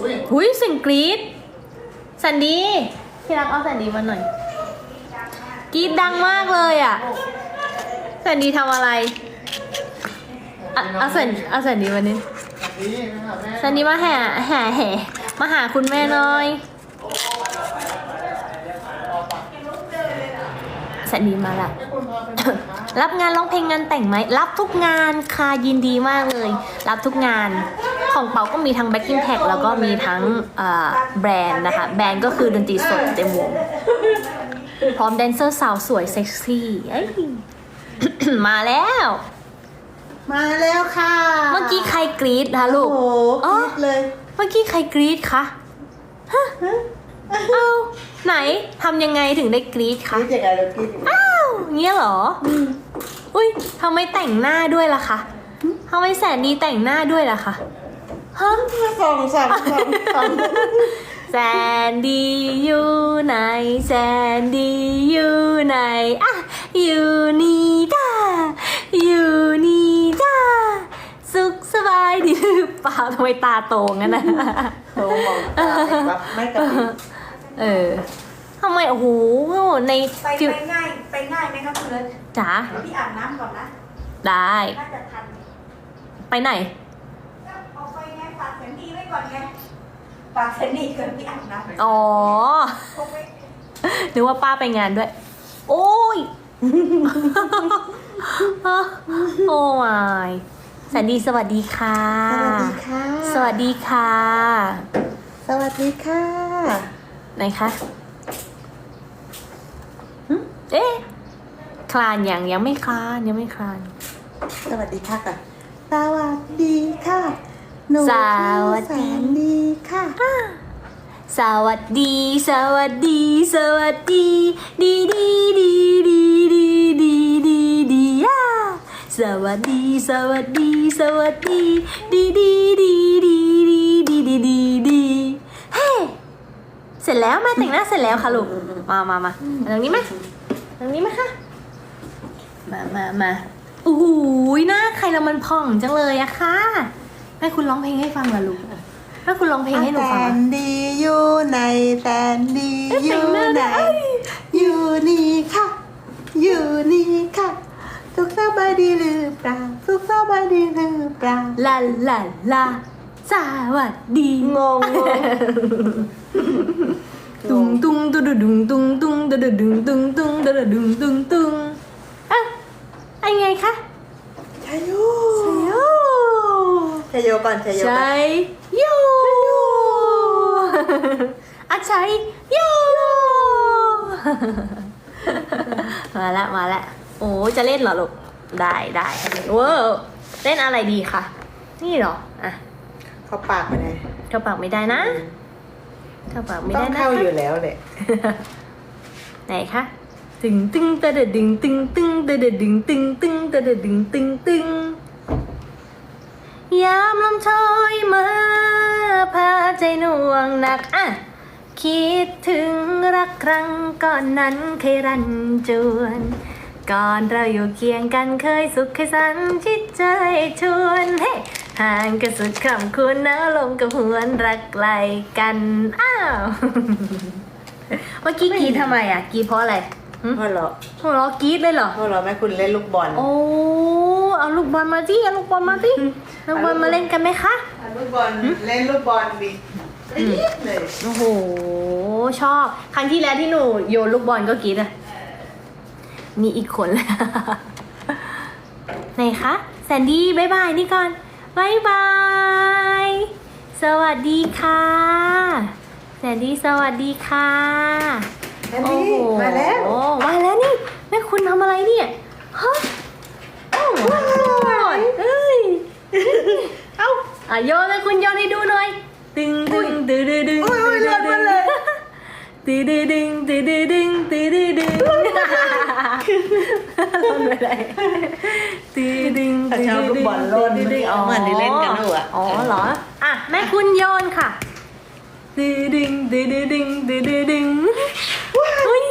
อุ้ยหุยเสียงกรี๊ดแสันดีที่รักเอาแสันดีมาหน่อยกรี๊ดดังมากเลยอะแสันดีทำอะไรอะเอาแสันเอาแสันดีวันนี้นี่นะครับแม่แสันดีมาแห่แห่แห่มาหาคุณแม่หน่อยแสันดีมาละ ให้คุณพาไปหนคะรับงานร้องเพลงงานแต่งไหมรับทุกงานค่ะยินดีมากเลย รับทุกงาน ของเปาก็มีทั้ง backing tag แล้วก็มีทั้งเอ่อแบรนด์นะคะ แบรนด์ก็คือดนตรีสดเต็มวง พร้อมแดนเซอร์สาวสวยเซ็กซี่เอ้ยมาแล้ว มาแล้วค่ะ เมื่อกี้ใครกรี๊ดคะลูโอ้กโหอ๋อคิดเลย เมื่อกี้ใครกรี๊ดคะฮะเอาไหนทำยังไงถึงได้กรี๊ดคะคิดยังไงเราคิดยังไงอ้าวเงี้ยเหรอออุ้ยทำไมแต่งหน้าด้วยล่ะคะทำไมแสนดีแต่งหน้าด้วยล่ะคะ ฮะสองสองสองสองแสนดี้อยู่ไหนแสนดี้อยู่ไหนอะอยู่นี่จ้าอยู่นี่จ้าสุขสบายดีหรือเปล่าทำไมตาโตงั้นนะโอ้มองตาแบบไม่กระพริบเออทำไมโอ้โหในไปไปง่ายไปง่ายไหมครับคุณเลิศจ๋าพี่อาบน้ำก่อนนะได้ น่าจะทันไปไหน ก็เอาไปไงฝา กแสนดีไว้ก่อนไงฝากแสนดีก่อนพี่อาบน้ำอ๋อพกไว้นึกว่าป้าไปงานด้วย โอ้ย โอ้ยแสนดีสวัสดีค่ะ สวัสดีค่ะ สวัสดีค่ะ สวัสดีค่ะไหนคะหึเอ๊ะคลานยังยังไม่คลานยังไม่คลาน สวัสดีค่ะก่อนสวัสดีค่ะ หนูสวัสดีแสนดีค่ะ สวัสดี สวัสดี สวัสดี ดีดีดีดีดีดีดีดีอะสวัสดี สวัสดี สวัสดี ดีดีดีดีดีดีดีดีดีเฮ้เสร็จแล้วแม่แต่งหน้าเสร็จแล้วค่ะลูก มามามาตรงนี้ไหมตรงนี้ไหมคะ มามามาโอ้โหหน้าใครละมันผ่องจังเลยอะค่ะ ให้คุณร้องเพลงให้ฟังเหรอลูกถ้าคุณร้องเพลงให้หนูฟังแสอะนดีอยู่ในแสนดีเอ๊ะอยู่แต่งหไหนน้าได้อยู่นี่ค่ะ อยู่นี่ค่ะสุขสบายดีหรือเปล่าสุขสบายดีหรือเปล่าลาลาลาสวัสดีงงงงตุงตุงตุดุดุงตุงตุงตุดุดุงตุงตุงตุดุดุงตุงตุงอะไอไงคะ ชัยโย โย ชั ยโยก่อนชัยโยก่อน ใช้โยอะใช้โยมาละมาละโอ้จะเล่นเหรอลูกได้ได้เว้าวเล่นอะไรดีคะนี่เหรออะเขาปากไปไหนเข้าปากไม่ได้นะเข้าปากไม่ต้อได้งนะเข้าคะอยู่แล้วแหละไหนคะตึงตึงตะเดดดึงตึงตึงตะเดดดึงตึงตึงตะเดดดึงตึงตึง ยามลมโชยมาพาใจหน่วงหนักอะคิดถึงรักครั้งก่อนนั้นเคยรันจวน ก่อนเราอยู่เคียงกันเคยสุขเคยสันจิตใจชวนเฮ้ห่างกันสุดคำคุณนะลมกับหวนรักไกลกันอ้าวเมื่อกี้กรีดทำไมอะกรีดเพราะอะไรหึพ่อเหรอหัวเราะกรีดเลยเหรอพ่อเหรอแม่คุณเล่นลูกบอล โอ้ เอาลูกบอลมาสิเอาลูกบอลมาสิลูกบอลมาเล่นกันไหมคะอะลูกบอลเล่นลูกบอลดิรีบเลยโอ้โหชอบ ครั้งที่แล้วที่หนูโยนลูกบอลก็กรีดอะมีอีกคนเลยไหนคะแซนดี้บายบายนี่ก่อนบายบาย สวัสดีค่ะแซนดี้สวัสดีค่ะแอนดี้มาแล้วโอ้มาแล้วนี่แม่คุณทำอะไรเนี่ยฮะ หมดเอ้ยเอาอะโยนเลยคุณโยนให้ดูหน่อย ดึงดึงดึงดึงดึงโอ้ยโอ้ยเลือดมันเลยตีดึงดึงตีดึงดึงตีดึงดึงลนไปเลยตีดึงตีดึงตีดึงอ๋อเหมือนเล่นกันหนูอะอ๋อเหรออะแม่คุณโยนค่ะตีดึงตีดึงตีดึงตีดึงเฮ้ย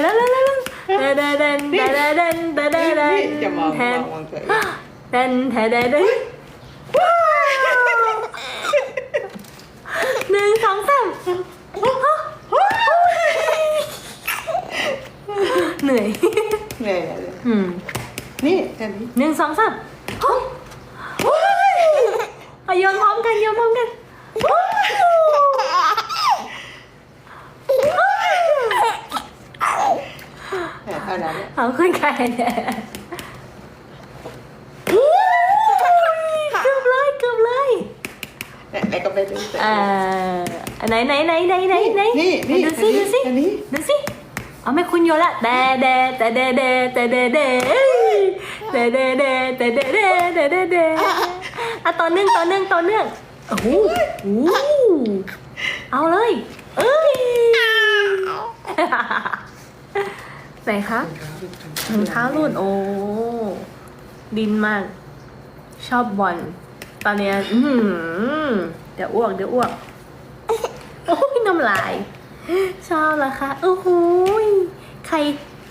แล้วแล้วแล้ว เดเดเดนเดเดเดนเดเดเดนจะมองแทนมองเฉยเดนเดเดเดนหนึ่งสองสามเหนื่อยเหนื่อยเลยอืมนี่แค่นี้หนึ่งสองสามเฮ้ยโยนอ ท่านั้นแหละเอาขึ้นไก่เนี่ยอุ๊ยเกือบเลยเกือบเลยเนี่ยแล้วก็ไปเล่นแต่อ่าไหนไหนไหนไหนไหนไหนนี่นี่ดูสิดูสิอันนี้ดูสิเอาไม่คุณโยนละแต่เดแต่เดเดแต่เดเดแต่เดเดแต่เดเดแต่เดเดอะต่อเนื่องต่อเนื่องต่อเนื่องโอ้โหโอ้โหเอาเลยเอ้ย ไหนคะรองเท้าหลุดโอ้ดินมาก ชอบบอลตอนเนี้ยอืเดี๋ยวอ้วกเดี๋ยวอ้วกโอ้ยน้ำลาย ชอบละคะโอ้โหยใคร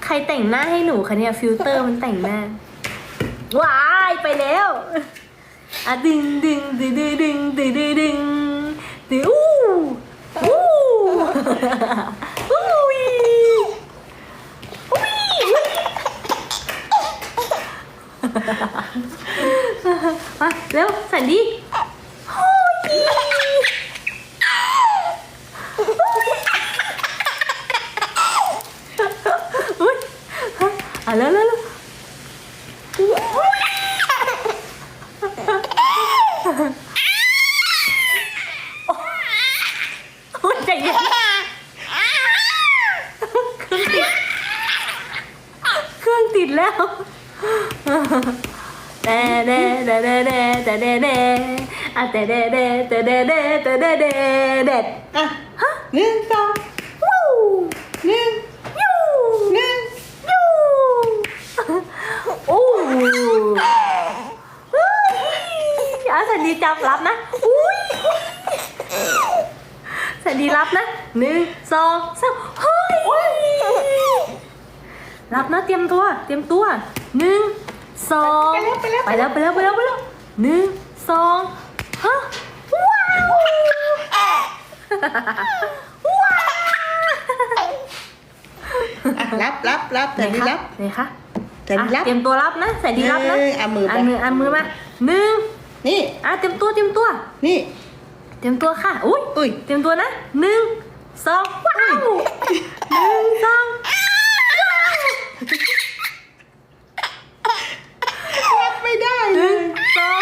ใครแต่งหน้าให้หนูคะเนี่ยฟิลเตอร์มันแต่งหน้าว้ายไปแล้วอะดึงดึงดึงดึงดึงดึงดึงดึงดึงอู้อู้อู้ยอุ้ย มาเร็วสันดี แต่เดเดอะแต่เดเดแต่เดเดแต่เดเดเด็ดอะฮะหนึ่งสองวู้หนึ่งยูหนึ่งยูโอ้อาสันดีจับรับนะอุ้ยสันดีรับนะหนึ่งสองสามเฮ้ยรับนะเตรียมตัว เตรียมตัวหนึ่งสองไปแล้วไปแล้วไปแล้วไปแล้วไปแล้ว หนึ่งสองฮะว้าวว้าวอะรับรับรับแต่นี่รับ ไหนคะแต่นี่รับ อะเตรียมตัวรับนะใส่ดีรับนะเออเอามือไป นมืออันมือมาหนึ่งนี่ อะเตรียมตัวเตรียมตัว นี่ เตรียมตัวค่ะ อุ้ยอุ้ย เตรียมตัวนะหนึ่งสองว้าวหนึ่งสองว้าว รับไม่ได้ ห เล นึ่ง ย สอง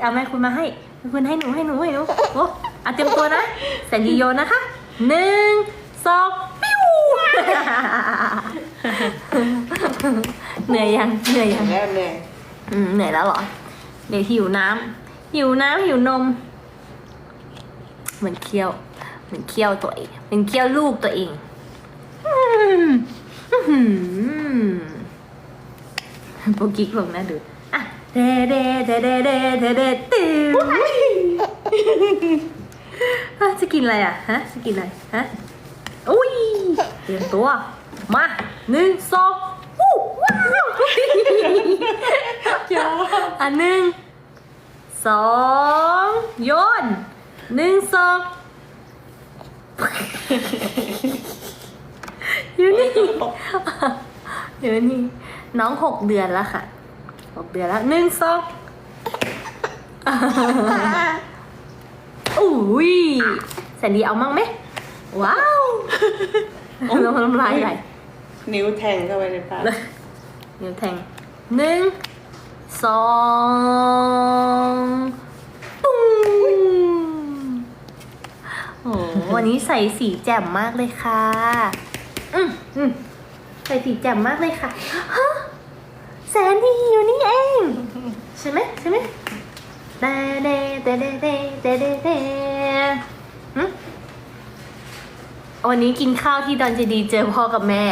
เอาแม่คุณมาให้แม่คุณให้หนูให้หนูให้หนูโอ้เอาเตรียมตัวนะแสนดีโยนนะคะหนึ่งสองปิ้วเหนื่อยยังเหนื่อยยังแล้วเหนื่อยอืมเหนื่อยแล้วเหรอเดี๋ยวหิวน้ำหิวน้ำหิวนม เหมือนเคี้ยวเหมือนเคี้ยวตัวเองเหมือนเคี้ยวลูกตัวเองอืมอื้อหือโปกิกลงนะดูอะ เดเดเดเดเดเดเดตื้ออะจะกินอะไรอะฮะจะกินอะไรฮะอุ้ยเตรียมตัว มาหนึ่งสองวู้ว้าวอันหนึ่งสองโยนหนึ่งสองอยู่นี่เดี๋ยวนี่น้องหกเดือนแล้วค่ะ หกเดือนแล้วหนึ่งสองอุ้ยแสนดีเอามั่งไหม ว้าวน้ำน้ำลายไหลนิ้วแทงเข้าไปในปากนิ้วแทงหนึ่งสองปุ้งโอ้โหวันนี้ใส่สีแจ่มมากเลยค่ะ อืมอืมใส่สีแจ่มมากเลยค่ะฮะแส นดีอยู่นี่เอง ใช่ไหมใช่ไหมเดเดเดเดเดเดเดเดหึวันนี้กินข้าวที่ดอนเจดีเจอพ่อกับแม่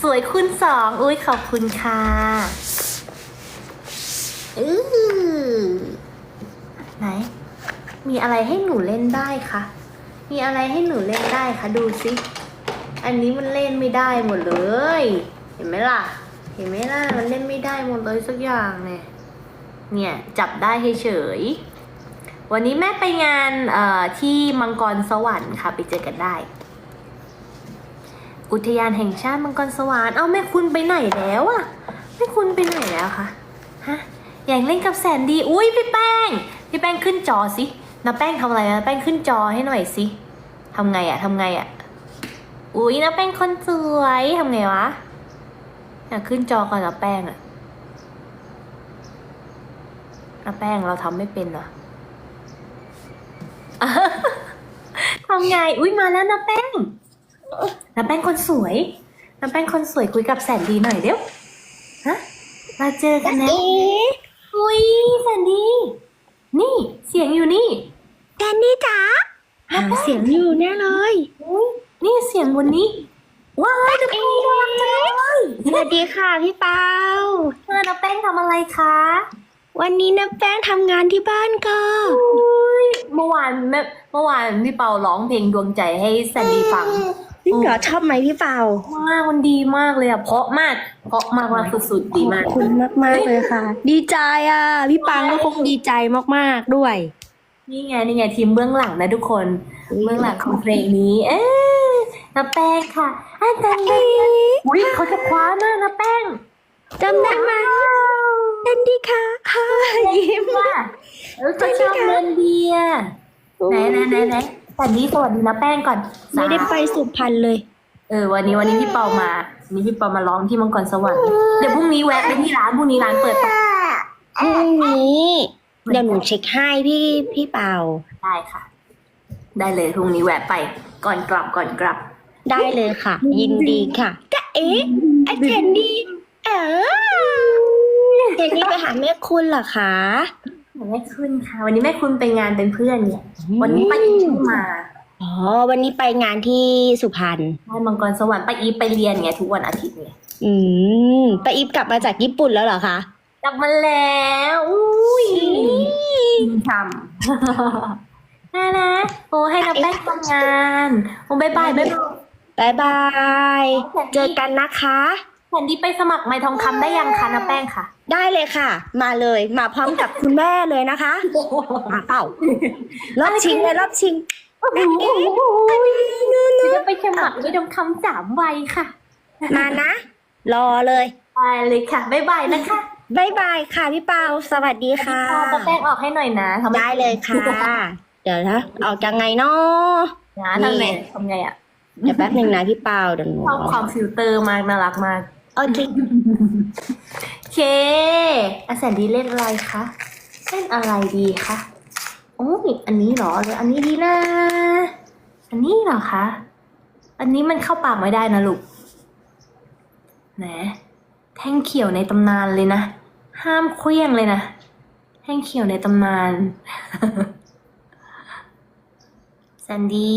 สวยคุณสอง อุ้ยขอบคุณค่ะอือไหน มีอะไรให้หนูเล่นได้คะ มีอะไรให้หนูเล่นได้คะ ดูสิ อันนี้มันเล่นไม่ได้หมดเลย เห็นไหมล่ะ เห็นไหมล่ะ มันเล่นไม่ได้หมดเลยสักอย่างเนี่ย เนี่ยจับได้เฉย วันนี้แม่ไปงานเอ่อที่มังกรสวรรค์ค่ะ ไปเจอกันได้ อุทยานแห่งชาติมังกรสวรรค์ เอาแม่คุณไปไหนแล้วอะแม่คุณไปไหนแล้วคะ ฮะ อยากเล่นกับแสนดี อุ้ยพี่แป้ง พี่แป้งขึ้นจอสิน้าแป้งทำอะไรนะแป้งขึ้นจอให้หน่อยสิทำไงอะทำไงอะ อุ้ยน้าแป้งคนสวยทำไงวะอยากขึ้นจอก่อนน้าแป้งอะน้าแป้งเราทำไม่เป็นเหรอทำไง อุ้ยมาแล้วน้าแป้งน้าแป้งคนสวยน้าแป้งคนสวยคุยกับแสนดีหน่อยเร็วฮะเราเจอกันแล้วอุ้ยแสนดี นี่เสียงอยู่นี่แดนนี่จ๋าหาเสียงอยู่แน่เลย อุ้ยนี่เสียงบนนี้ ว้ายน้าแป้งน่ารักจังเลยสวัสดีค่ะพี่เปาเออน้าแป้งทำอะไรคะ วันนี้น้าแป้งทำงานที่บ้านค่ะอุ้ยเมื่อวานแม่เมื่อวานพี่เปาร้องเพลงดวงใจให้แซนดี้ฟังพี่เหรอชอบไหมพี่เปามากมันดีมากเลยอะเพราะมากเพราะมากมากสุดๆดีมากขอบคุณมากมากๆเลยค่ะ ดีใจอะ พี่ปังก็คงดีใจมากๆด้วย นี่ไงนี่ไงทีมเบื้องหลังนะทุกคนเบื้องหลังของเพลงนี้ เอ๊ะน้าแป้งค่ะอาจารย์อุ้ยเขาจะคว้าหน้าน้าแป้งจำได้ไหมแดนดี้ค่ะยิ้มว่าเออเขาชอบเล่นเบียร์ไหนไหนไหนไหนสวัสดีสวัสดีนะแป้งก่อนไม่ได้ไปสุพรรณเลย เออ วันนี้วันนี้พี่เปามาวันนี้พี่เปามาร้องที่มังกรสวรรค์เดี๋ยวพรุ่งนี้แวะไปที่ร้านพรุ่งนี้ร้านเปิดปะพรุ่งนี้ เดี๋ยวหนูเช็คให้พี่พี่เปาได้ค่ะ ได้เลยพรุ่งนี้แวะไปก่อนกลับก่อนกลับ ได้เลยค่ะ ยินดีค่ะจะเอ๊ะไอเจนดี้เออเจนดี้ไปหาแม่คุณเหรอคะแม่คุณค่ะ วันนี้แม่คุณไปงานเป็นเพื่อนเนี่ย วันนี้ป้าอีฟมาอ๋อวันนี้ไปงานที่สุพรรณได้มังกรสวรรค์ป้าอีฟไปเรียนไงทุกวันอาทิตย์เนี่ยอืมป้าอีฟกลับมาจากญี่ปุ่นแล้วเหรอคะ กลับมาแล้วอุ้ยทำน่านะโอ้ให้น้าแป้งทำงานโอ้บายบายบายบายบายบาย เจอกันนะคะแผ่นดีไปสมัครไม้ทองคำได้ยังคะน้าแป้งค่ะ ได้เลยค่ะ มาเลยมาพร้อมกับคุณแม่เลยนะคะมาเปล่ารอบชิงเลยรอบชิงจะไปสมัครไม้ทองคำสามใบค่ะ มานะ รอเลยไปเลยค่ะบายบายนะคะ บายบายค่ะพี่เปาสวัสดีค่ะน้าแป้งออกให้หน่อยนะทำไมได้เลยค่ะ เดี๋ยวนะออกยังไงเนาะนะทำไงทำไงอะเดี๋ยวแป๊บหนึ่งนะพี่เปาเดี๋ยวหนูชอบความฟิลเตอร์มากน่ารักมากโอเคโอเคอาแสนดีเล่นอะไรคะเล่นอะไรดีคะโอ้ยอันนี้เหรอหรืออันนี้ดีนะ อันนี้เหรอคะ อันนี้มันเข้าปากไม่ได้นะลูกแหน แท่งเขียวในตำนานเลยนะ ห้ามเคลี้ยงเลยนะ แท่งเขียวในตำนานแซนดี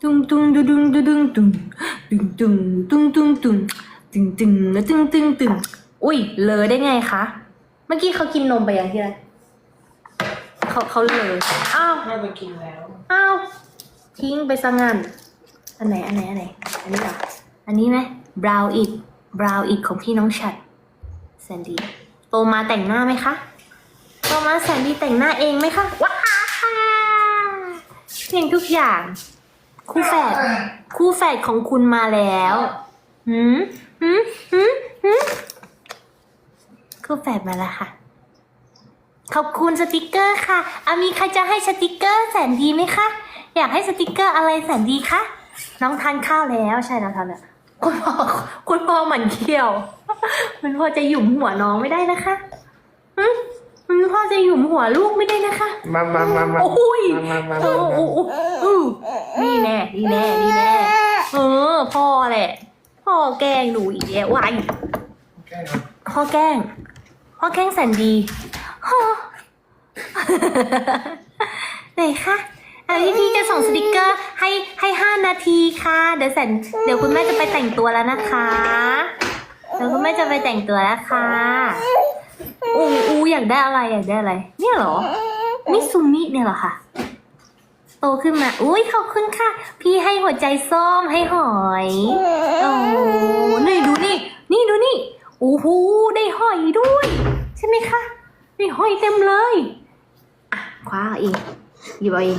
ตุ้งตุ้งดุดุงดุดุงตุ้งตุ้งตุ้งตุ้งตุ้งตุ้งตึงตึงแล้วตึงตึงตึงอุ้ยเลอได้ไงคะ เมื่อกี้เขากินนมไปยังที่ไรเขาเขาเลออ้าวแม่ไปกินแล้วอ้าวทิ้งไปซะงั้นอันไหนอันไหนอันไหนอันนี้เหรออันนี้ไหม บราวอิดบราวอิดของพี่น้องฉัดแซนดี้โตมาแต่งหน้าไหมคะโตมาแซนดี้แต่งหน้าเองไหมคะว้าค่ะเพียงทุกอย่าง คู่แฝดคู่แฝดของคุณมาแล้วหืมหืมหืมหืมคู่แฝดมาแล้วค่ะ ขอบคุณสติกเกอร์ค่ะอามีใครจะให้สติกเกอร์แสนดีไหมคะ อยากให้สติกเกอร์อะไรแสนดีคะ น้องทานข้าวแล้วใช่แล้วทานแล้ว คุณพ่อคุณพ่อหมันเขี้ยวคุณพ่อจะหยุมหัวน้องไม่ได้นะคะหึคุณพ่อจะหยุมหัวลูกไม่ได้นะคะมามามามาโอ้ยมามาโอ้มาโหโอ้โหอู้นี่แน่นี่แน่นี่แน่เออ พ่อแหละ พ่อแกล้งหนูอีกแล้ววายแก้ครับพ่อแกล้ง พ่อแกล้งแสนดีฮ่อไหนคะ อะพี่พี่จะส่งสติกเกอร์ให้ให้ห้านาทีค่ะ เดี๋ยวแสนเดี๋ยวคุณแม่จะไปแต่งตัวแล้วนะคะเดี๋ยวคุณแม่จะไปแต่งตัวแล้วค่ะอูอูอยากได้อะไรอยากได้อะไร เนี่ยเหรอมิซุมิเนี่ยเหรอคะโตขึ้นมา อุ้ยขอบคุณค่ะ พี่ให้หัวใจส้มให้หอย โอ้นี่ดูนี่ นี่ดูนี่โอ้โหได้หอยด้วย ใช่ไหมคะ ได้หอยเต็มเลย อะ คว้าเอาเองหยิบเอาเอง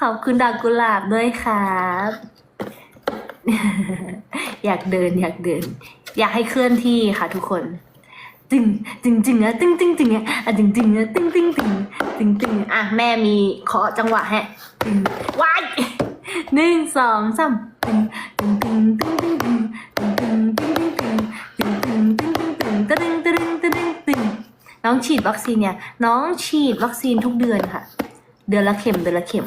ขอบคุณดอกกุหลาบด้วยครับ อยากเดินอยากเดิน อยากให้เคลื่อนที่ค่ะทุกคนตึงตึงตึงอะตึงตึงตึงอะอะตึงตึงอะตึงตึงตึงตึงตึงอะแม่มีขอจังหวะฮะตึงว้ายหนึ่งสองสามตึงตึงตึงตึงตึงตึงตึงตึงตึงตึงตึงตึงตึงตึงตึงตึงตึงตึงตึงน้องฉีดวัคซีนเนี่ย น้องฉีดวัคซีนทุกเดือนค่ะ เดือนละเข็มเดือนละเข็ม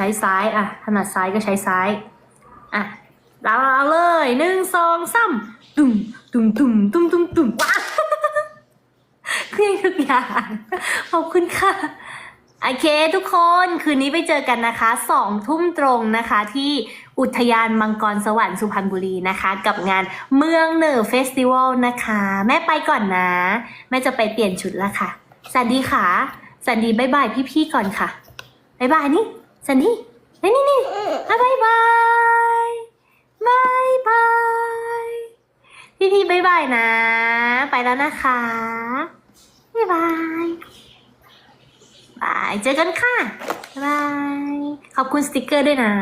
ช้ซ้ายอะถนัดซ้ายก็ใช้ซ้ายอะเราเอาเลยหนึ่งสองสามตุ้มตุ้มตุ้มตุ้มตุ้มตุ้มว้าเครื่องทุกอย่างขอบคุณค่ะโอเคทุกคนคืนนี้ไปเจอกันนะคะสองทุ่มตรงนะคะที่อุทยานมังกรสวรรค์สุพรรณบุรีนะคะ กับงานเมืองเหนือเฟสติวัลนะคะ แม่ไปก่อนนะ แม่จะไปเปลี่ยนชุดแล้วค่ะสวัสดีค่ะสวัสดีบายบายพี่ๆก่อนค่ะบายบายนี่ สวัสดีนี่นี่นี่อะบายบายบายบายพี่ๆบายบายนะ ไปแล้วนะคะบายบายบายเจอกันค่ะบ๊ายบายขอบคุณสติกเกอร์ด้วยนะ